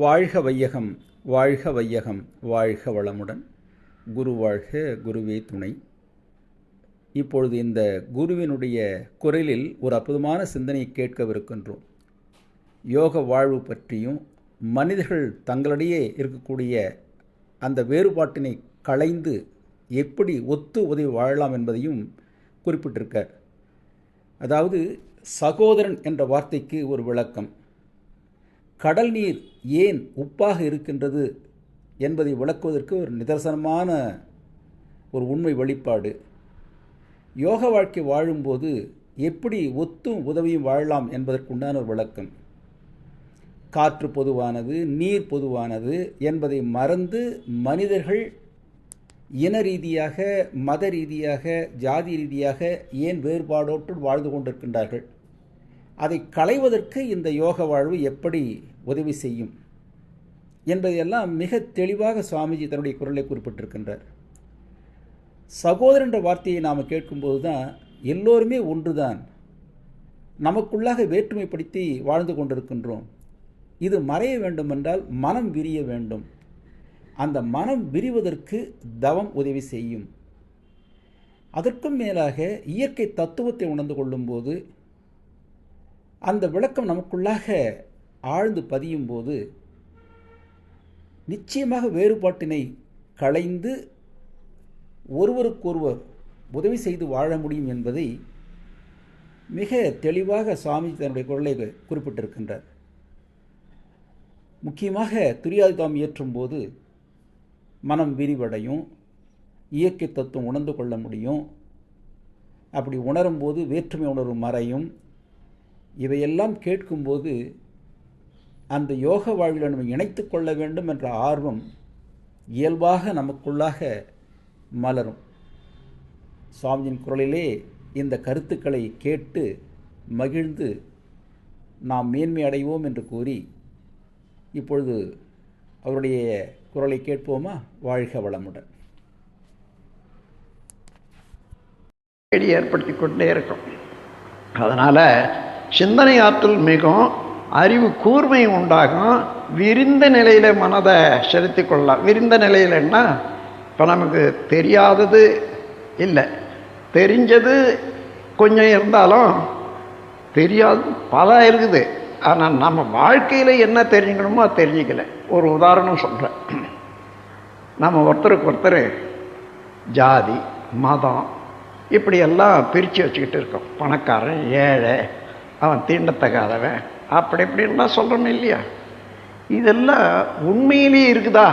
வாழ்க வையகம் வாழ்க வையகம் வாழ்க வளமுடன். குரு வாழ்க குருவே துணை. இப்பொழுது இந்த குருவினுடைய குரலில் ஒரு அற்புதமான சிந்தனையை கேட்கவிருக்கின்றோம். யோக வாழ்வு பற்றியும் மனிதர்கள் தங்களிடையே இருக்கக்கூடிய அந்த வேறுபாட்டினை களைந்து எப்படி ஒத்து உதவி வாழலாம் என்பதையும் குறிப்பிட்டிருக்கார். அதாவது சகோதரன் என்ற வார்த்தைக்கு ஒரு விளக்கம். கடல் நீர் ஏன் உப்பாக இருக்கின்றது என்பதை விளக்குவதற்கு ஒரு நிதர்சனமான ஒரு உண்மை வெளிப்பாடு யோக வாழ்க்கை வாழும்போது எப்படி ஒத்தும் உதவியும் வாழலாம் என்பதற்குண்டான ஒரு விளக்கம். காற்று பொதுவானது நீர் பொதுவானது என்பதை மறந்து மனிதர்கள் இன ரீதியாக மத ரீதியாக ஜாதி ரீதியாக ஏன் வேறுபாடோட்டு வாழ்ந்து கொண்டிருக்கின்றார்கள்? அதை களைவதற்கு இந்த யோக வாழ்வு எப்படி உதவி செய்யும் என்பதையெல்லாம் மிக தெளிவாக சுவாமிஜி தன்னுடைய குரலை குறிப்பிட்டிருக்கின்றார். சகோதரன் என்ற வார்த்தையை நாம் கேட்கும்போது தான் எல்லோருமே ஒன்றுதான். நமக்குள்ளாக வேற்றுமைப்படுத்தி வாழ்ந்து கொண்டிருக்கின்றோம். இது மறைய வேண்டுமென்றால் மனம் விரிய வேண்டும். அந்த மனம் விரிவதற்கு தவம் உதவி செய்யும். அதற்கும் மேலாக இயற்கை தத்துவத்தை உணர்ந்து கொள்ளும்போது அந்த விளக்கம் நமக்குள்ளாக ஆழ்ந்து பதியும் போது நிச்சயமாக வேறுபாட்டினை களைந்து ஒருவருக்கொருவர் உதவி செய்து வாழ முடியும் என்பதை மிக தெளிவாக சுவாமி தன்னுடைய குரலை குறிப்பிட்டிருக்கின்றார். முக்கியமாக துரியாதிதாம் இயற்றும்போது மனம் விரிவடையும் இயற்கை தத்துவம் உணர்ந்து கொள்ள முடியும் அப்படி உணரும்போது வேற்றுமை உணர்வு மறையும். இவையெல்லாம் கேட்கும்போது அந்த யோக வாழ்வில் நம்ம இணைத்து கொள்ள வேண்டும் என்ற ஆர்வம் இயல்பாக நமக்குள்ளாக மலரும். சுவாமியின் குரலிலே இந்த கருத்துக்களை கேட்டு மகிழ்ந்து நாம் மேன்மை அடைவோம் என்று கூறி இப்பொழுது அவருடைய குரலை கேட்போமா? வாழ்க வளமுடன். தேடி ஏற்படுத்தி கொண்டே இருக்கும். அதனால் சிந்தனை ஆற்றல் மிகவும் அறிவு கூர்மை உண்டாகும். விரிந்த நிலையில் மனதை செலுத்தி கொள்ளலாம். விரிந்த நிலையிலன்னா இப்போ நமக்கு தெரியாதது இல்லை. தெரிஞ்சது கொஞ்சம் இருந்தாலும் தெரியாது பல இருக்குது. ஆனால் நம்ம வாழ்க்கையில் என்ன தெரிஞ்சுக்கணுமோ அது தெரிஞ்சிக்கல. ஒரு உதாரணம் சொல்கிறேன் நம்ம ஒருத்தருக்கு ஒருத்தர் ஜாதி மதம் இப்படியெல்லாம் பிரித்து வச்சுக்கிட்டு இருக்கோம். பணக்காரன் ஏழை அவன் தீண்டத்தகாதவன். அப்படி இப்படின்லாம் சொல்கிறோம் இல்லையா? இதெல்லாம் உண்மையிலேயே இருக்குதா?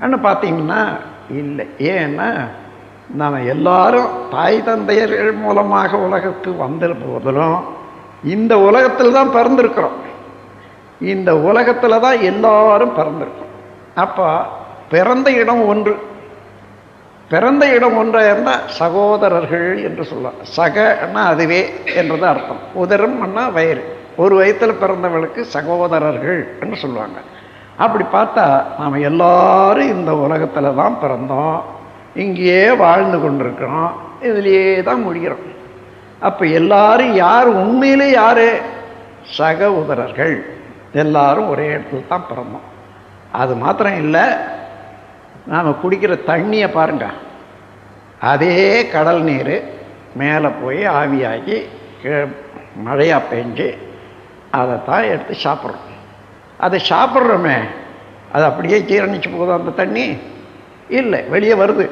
அன்னு பார்த்தீங்கன்னா இல்லை. ஏன்னா நாம் எல்லாரும் தாய் தந்தையர்கள் மூலமாக உலகத்துக்கு வந்த போதிலும் இந்த உலகத்தில் தான் பிறந்திருக்கிறோம். இந்த உலகத்தில் தான் எல்லாரும் பிறந்திருக்கோம். அப்போ பிறந்த இடம் ஒன்று. பிறந்த இடம் ஒன்றாக இருந்தால் சகோதரர்கள் என்று சொல்லலாம். சகன்னா அதுவே என்றது அர்த்தம். உதரம் அண்ணா வயிறு. ஒரு வயத்தில் பிறந்தவளுக்கு சகோதரர்கள் என்று சொல்லுவாங்க. அப்படி பார்த்தா நாம் எல்லாரும் இந்த உலகத்தில் தான் பிறந்தோம். இங்கேயே வாழ்ந்து கொண்டிருக்கிறோம். இதுலேயே தான் முடிகிறோம். அப்போ எல்லாரும் யார்? உண்மையிலே யார்? சக உதரர்கள் எல்லாரும் ஒரே இடத்துல தான் பிறந்தோம். அது மாத்திரம் இல்லை நாம் குடிக்கிற தண்ணியை பாருங்க. அதே கடல் நீர் மேலே போய் ஆவியாகி மழையாக பெஞ்சு அதை தான் எடுத்து சாப்பிட்றோம். அதை சாப்பிட்றோமே அது அப்படியே ஜீரணிச்சு போகுது அந்த தண்ணி? இல்லை வெளியே வருது.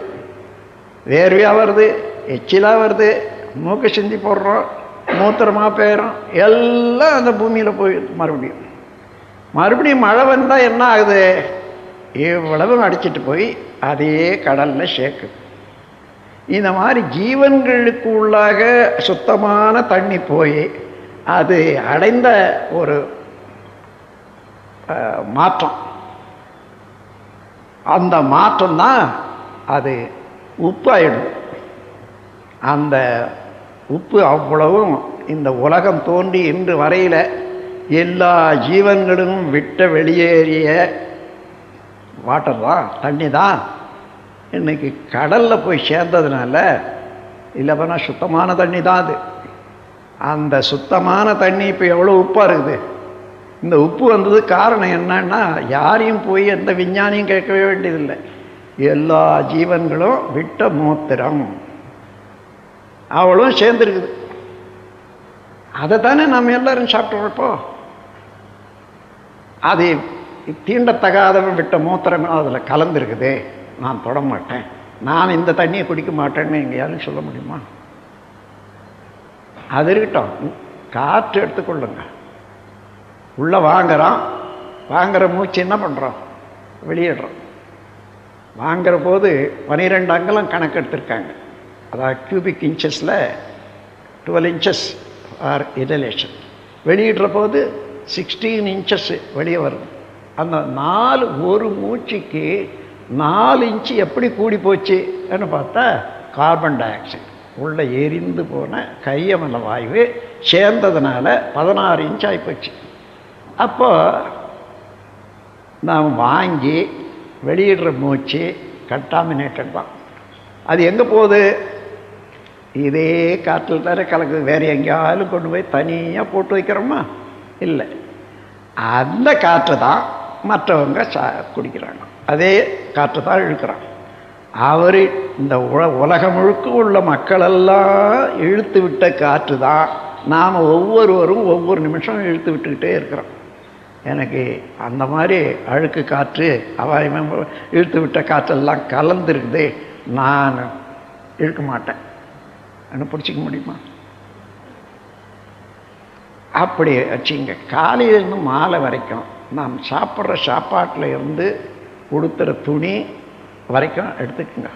வேர்வையாக வருது எச்சிலாக வருது மூக்க சிந்தி போடுறோம் மூத்திரமாக போயிடும் எல்லாம் அந்த பூமியில் போய் மறுபடியும். மறுபடியும் மழை வந்தால் என்ன ஆகுது? இவ்வளவும் அடிச்சிட்டு போய் அதே கடலில் சேர்க்கும் இந்த மாதிரி ஜீவன்களுக்கு உள்ளாக சுத்தமான தண்ணி போய் அது அடைந்த ஒரு மாற்றம். அந்த மாற்றம் தான் அது உப்பாயிடும். அந்த உப்பு அவ்வளவும் இந்த உலகம் தோன்றி இன்று வரையில் எல்லா ஜீவன்களும் விட்ட வெளியேறிய வாட்டர் தான் தண்ணி தான் இன்னைக்கு கடலில் போய் சேர்ந்ததுனால இல்லைப்பா சுத்தமான தண்ணி தான் அது. அந்த சுத்தமான தண்ணி இப்போ எவ்வளோ உப்பாக இருக்குது? இந்த உப்பு வந்தது காரணம் என்னன்னா யாரையும் போய் எந்த விஞ்ஞானியும் கேட்கவே வேண்டியதில்லை. எல்லா ஜீவன்களும் விட்ட மூத்திரம். அவளும் சேர்ந்துருக்குது. அதை தானே நம்ம எல்லோரும் சாப்பிட்றப்போ அது தீண்டத்தகாதவன் விட்ட மூத்திரம் அதில் கலந்துருக்குது. நான் தொட மாட்டேன். நான் இந்த தண்ணியை குடிக்க மாட்டேன்னு எங்கேயாலும் சொல்ல முடியுமா? அது இருக்கட்டும். காற்று எடுத்துக்கொள்ளுங்க உள்ளே வாங்குறோம் வாங்குகிற மூச்சு என்ன பண்ணுறோம் வெளியிடுறோம் வாங்குற போது பனிரெண்டு அங்கலம் கணக்கு எடுத்திருக்காங்க. அதாவது கியூபிக் இன்ச்சஸில் டுவெல் இன்ச்சஸ் ஆர் இதலேஷன் வெளியிடுற போது சிக்ஸ்டீன் இன்ச்சஸ் வெளியே வருது. அந்த நாலு ஒரு மூச்சுக்கு நாலு இன்ச்சு எப்படி கூடி போச்சுன்னு பார்த்தா கார்பன் டை ஆக்சைடு உள்ளே எரிந்து போன கையமல வாயு சேர்ந்ததுனால பதினாறு இன்ச் ஆகிப்போச்சு அப்போ நாம் வாங்கி வெளியிடுற மூச்சு கட்டாமினேட்டட் தான். அது எங்கே போகுது? இதே காற்றில் தானே கலக்குது. வேறு எங்கேயாலும் கொண்டு போய் தனியாக போட்டு வைக்கிறோமா? இல்லை. அந்த காற்று தான் மற்றவங்க சா குடிக்கிறாங்க. அதே காற்று தான் இழுக்கிறான். அவர் இந்த உல உலகம் முழுக்க உள்ள மக்களெல்லாம் இழுத்து விட்ட காற்று தான் நாம் ஒவ்வொருவரும் ஒவ்வொரு நிமிஷம் இழுத்து விட்டுக்கிட்டே இருக்கிறோம். எனக்கு அந்த மாதிரி அழுக்கு காற்று அவாயமாக இழுத்து விட்ட காற்றெல்லாம் கலந்துருக்குது நான் இழுக்க மாட்டேன். என்ன பிடிச்சிக்க முடியுமா? அப்படி வச்சுங்க காலையிலேருந்து மாலை வரைக்கும் நாம் சாப்பிட்ற சாப்பாட்டில் இருந்து உடுத்துகிற துணி வரைக்கும் எடுத்துக்கோங்க.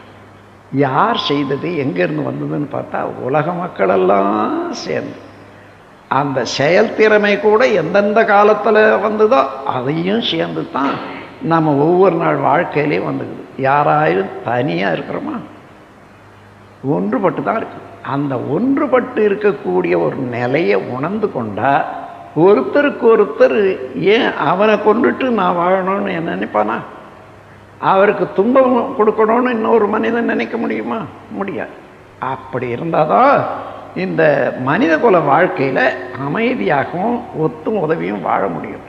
யார் செய்தது எங்கேருந்து வந்ததுன்னு பார்த்தா உலக மக்களெல்லாம் சேர்ந்து. அந்த செயல்திறமை கூட எந்தெந்த காலத்தில் வந்ததோ அதையும் சேர்ந்து தான் நம்ம ஒவ்வொரு நாள் வாழ்க்கையிலையும் வந்துக்குது. யாராயும் தனியாக இருக்கிறோமா? ஒன்றுபட்டு தான் இருக்கு. அந்த ஒன்றுபட்டு இருக்கக்கூடிய ஒரு நிலையை உணர்ந்து கொண்டால் ஒருத்தருக்கு ஒருத்தர் ஏன் அவனை கொண்டுட்டு நான் வாழணும்னு என்ன நினைப்பானா? அவருக்கு துன்பம் கொடுக்கணும்னு இன்னொரு மனிதன் நினைக்க முடியுமா? முடியாது. அப்படி இருந்தால் தான் இந்த மனித குல வாழ்க்கையில் அமைதியாகவும் ஒத்தும் உதவியும் வாழ முடியும்.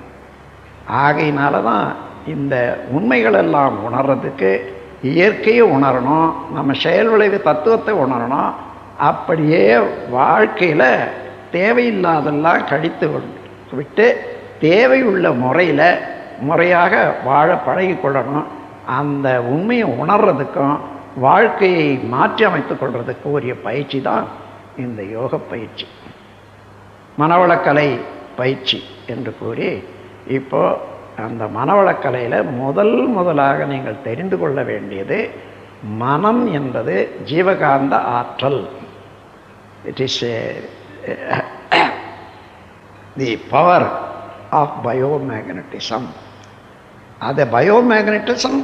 ஆகையினால தான் இந்த உண்மைகளெல்லாம் உணர்றதுக்கு இயற்கையை உணரணும் நம்ம செயல் விளைவு தத்துவத்தை உணரணும் அப்படியே வாழ்க்கையில் தேவையில்லாதெல்லாம் கழித்து விட்டு தேவையுள்ள முறையில் முறையாக வாழ பழகி கொள்ளணும். அந்த உண்மையை உணர்றதுக்கும் வாழ்க்கையை மாற்றி அமைத்து கொள்றதுக்கு உரிய பயிற்சி தான் இந்த யோக பயிற்சி. மனவளக்கலை பயிற்சி என்று கூறி இப்போது அந்த மனவளக்கலையில் முதல் முதலாக நீங்கள் தெரிந்து கொள்ள வேண்டியது மனம் என்பது ஜீவகாந்த ஆற்றல். It is the power of biomagnetism அது biomagnetism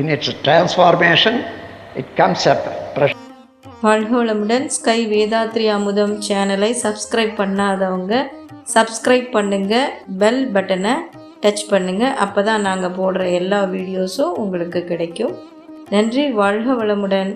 in its transformation it comes up வாழ்க வளமுடன் ஸ்கை வேதாத்ரி அமுதம் சேனலை சப்ஸ்கிரைப் பண்ணாதவங்க சப்ஸ்கிரைப் பண்ணுங்க பெல் பட்டனை டச் பண்ணுங்க. அப்போ தான் நாங்கள் போடுற எல்லா வீடியோஸும் உங்களுக்கு கிடைக்கும். நன்றி வாழ்க வளமுடன்.